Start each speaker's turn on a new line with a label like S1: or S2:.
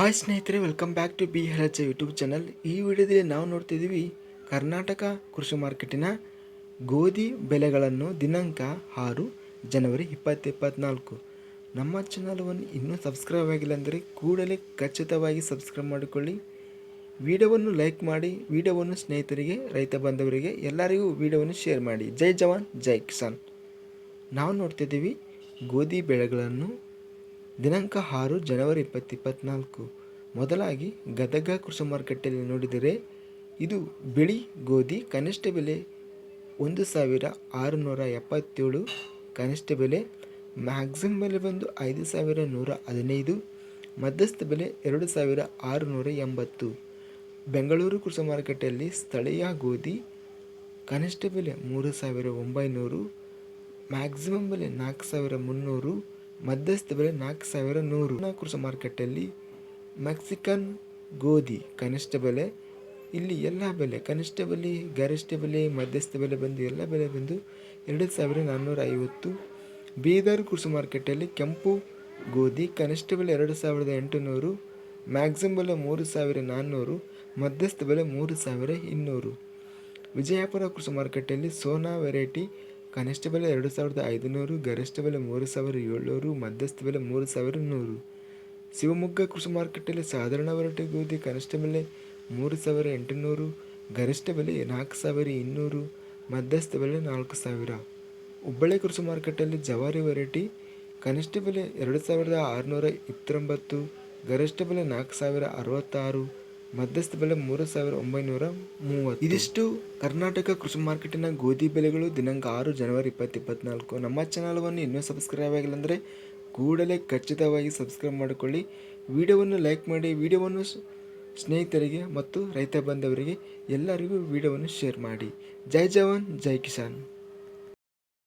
S1: Hi ಸ್ನೇಹಿತರೆ welcome back to B H YouTube channel ಈ ವಿಡಿಯೋದಲ್ಲಿ ನಾವು ನೋಡ್ತಿದ್ದೀವಿ ಕರ್ನಾಟಕ ಕೃಷಿ ಮಾರ್ಕೆಟಿನ ಗೋಧಿ ಬೆಲೆಗಳನ್ನು ದಿನಾಂಕ ಆರು ಜನವರಿ ಇಪ್ಪತ್ತು ಇಪ್ಪತ್ತ್ನಾಲ್ಕು ನಮ್ಮ ಚಾನಲವನ್ನು ಇನ್ನೂ ಸಬ್ಸ್ಕ್ರೈಬ್ ಆಗಿಲ್ಲ ಅಂದರೆ ಕೂಡಲೇ ಖಚಿತವಾಗಿ ಸಬ್ಸ್ಕ್ರೈಬ್ ಮಾಡಿಕೊಳ್ಳಿ. ವಿಡಿಯೋವನ್ನು ಲೈಕ್ ಮಾಡಿ, ವಿಡಿಯೋವನ್ನು ಸ್ನೇಹಿತರಿಗೆ, ರೈತ ಬಾಂಧವರಿಗೆ ಎಲ್ಲರಿಗೂ ವಿಡಿಯೋವನ್ನು ಶೇರ್ ಮಾಡಿ. ಜೈ ಜವಾನ್, ಜೈ ಕಿಸಾನ್. ನಾವು ನೋಡ್ತಿದ್ದೀವಿ ಗೋಧಿ ಬೆಳೆಗಳನ್ನು ದಿನಾಂಕ ಆರು, ಜನವರಿ ಇಪ್ಪತ್ತು ಇಪ್ಪತ್ತ್ನಾಲ್ಕು ಮೊದಲಾಗಿ ಗದಗ ಕೃಷಿ ಮಾರುಕಟ್ಟೆಯಲ್ಲಿ ನೋಡಿದರೆ ಇದು ಬಿಳಿ ಗೋಧಿ, ಕನಿಷ್ಠ ಬೆಲೆ ಒಂದು ಸಾವಿರ ಆರುನೂರ ಎಪ್ಪತ್ತೇಳು, ಕನಿಷ್ಠ ಬೆಲೆ ಮ್ಯಾಕ್ಸಿಮಮ್ ಬೆಲೆ ಬಂದು ಐದು ಸಾವಿರ ನೂರ ಹದಿನೈದು, ಮಧ್ಯಸ್ಥ ಬೆಲೆ ಎರಡು ಸಾವಿರ ಆರುನೂರ ಎಂಬತ್ತು. ಬೆಂಗಳೂರು ಕೃಷಿ ಮಾರುಕಟ್ಟೆಯಲ್ಲಿ ಸ್ಥಳೀಯ ಗೋಧಿ ಕನಿಷ್ಠ ಬೆಲೆ ಮೂರು ಸಾವಿರ ಒಂಬೈನೂರು ಮ್ಯಾಕ್ಸಿಮಮ್ ಬೆಲೆ ನಾಲ್ಕು ಸಾವಿರ ಮುನ್ನೂರು ಮಧ್ಯಸ್ಥ ಬೆಲೆ ನಾಲ್ಕು ಸಾವಿರ ನೂರು. ಕೃಷಿ ಮಾರ್ಕೆಟಲ್ಲಿ ಮೆಕ್ಸಿಕನ್ ಗೋಧಿ ಕನಿಷ್ಠ ಬೆಲೆ, ಇಲ್ಲಿ ಎಲ್ಲ ಬೆಲೆ, ಕನಿಷ್ಠ ಬೆಲೆ, ಗರಿಷ್ಠ ಬೆಲೆ ಮಧ್ಯಸ್ಥ ಬೆಲೆ ಬಂದು ಎಲ್ಲ ಬೆಲೆ ಬಂದು ಎರಡು ಸಾವಿರ ನಾನ್ನೂರ ಐವತ್ತು. ಬೀದರ್ ಕೃಷಿ ಮಾರ್ಕೆಟಲ್ಲಿ ಕೆಂಪು ಗೋಧಿ ಕನಿಷ್ಠ ಬೆಲೆ ಎರಡು ಸಾವಿರದ ಎಂಟುನೂರು, ಮ್ಯಾಕ್ಸಿಮಮ್ ಬೆಲೆ ಮೂರು ಸಾವಿರ ನಾನ್ನೂರು ಮಧ್ಯಸ್ಥ ಬೆಲೆ ಮೂರು ಸಾವಿರ ಇನ್ನೂರು. ವಿಜಯಪುರ ಕೃಷಿ ಮಾರುಕಟ್ಟೆಯಲ್ಲಿ ಸೋನಾ ವೆರೈಟಿ ಕನಿಷ್ಠ ಬೆಲೆ ಎರಡು ಸಾವಿರದ ಐದುನೂರು ಗರಿಷ್ಠ ಬೆಲೆ ಮೂರು ಸಾವಿರ ಏಳ್ನೂರು ಮಧ್ಯಸ್ಥ ಬೆಲೆ ಮೂರು ಸಾವಿರ ನೂರು. ಶಿವಮೊಗ್ಗ ಕೃಷಿ ಮಾರುಕಟ್ಟೆಯಲ್ಲಿ ಸಾಧಾರಣ ವೆರೈಟಿ ಗೋಧಿ ಕನಿಷ್ಠ ಬೆಲೆ ಮೂರು ಸಾವಿರ ಎಂಟುನೂರು ಗರಿಷ್ಠ ಬೆಲೆ ನಾಲ್ಕು ಸಾವಿರ ಇನ್ನೂರು ಮಧ್ಯಸ್ಥ ಬೆಲೆ ನಾಲ್ಕು ಸಾವಿರ. ಹುಬ್ಬಳ್ಳಿ ಕೃಷಿ ಮಾರುಕಟ್ಟೆಯಲ್ಲಿ ಜವಾರಿ ವೆರೈಟಿ ಕನಿಷ್ಠ ಬೆಲೆ ಎರಡು ಸಾವಿರದ ಆರುನೂರ ಇಪ್ಪತ್ತೊಂಬತ್ತು ಗರಿಷ್ಠ ಬೆಲೆ ನಾಲ್ಕು ಸಾವಿರ ಅರವತ್ತಾರು ಮಧ್ಯಸ್ಥ ಬೆಲೆ ಮೂರು ಸಾವಿರ ಒಂಬೈನೂರ ಮೂವತ್ತು. ಇದಿಷ್ಟು ಕರ್ನಾಟಕ ಕೃಷಿ ಮಾರ್ಕೆಟಿನ ಗೋಧಿ ಬೆಲೆಗಳು ದಿನಾಂಕ ಆರು ಜನವರಿ ಇಪ್ಪತ್ತು ಇಪ್ಪತ್ನಾಲ್ಕು ನಮ್ಮ ಚಾನಲ್ವನ್ನು ಇನ್ನೂ ಸಬ್ಸ್ಕ್ರೈಬ್ ಆಗಿಲ್ಲ ಅಂದರೆ ಕೂಡಲೇ ಖಚಿತವಾಗಿ ಸಬ್ಸ್ಕ್ರೈಬ್ ಮಾಡಿಕೊಳ್ಳಿ. ವಿಡಿಯೋವನ್ನು ಲೈಕ್ ಮಾಡಿ, ವಿಡಿಯೋವನ್ನು ಸ್ನೇಹಿತರಿಗೆ ಮತ್ತು ರೈತ ಬಂಧವರಿಗೆ ಎಲ್ಲರಿಗೂ ವಿಡಿಯೋವನ್ನು ಶೇರ್ ಮಾಡಿ. ಜೈ ಜವಾನ್, ಜೈ ಕಿಸಾನ್.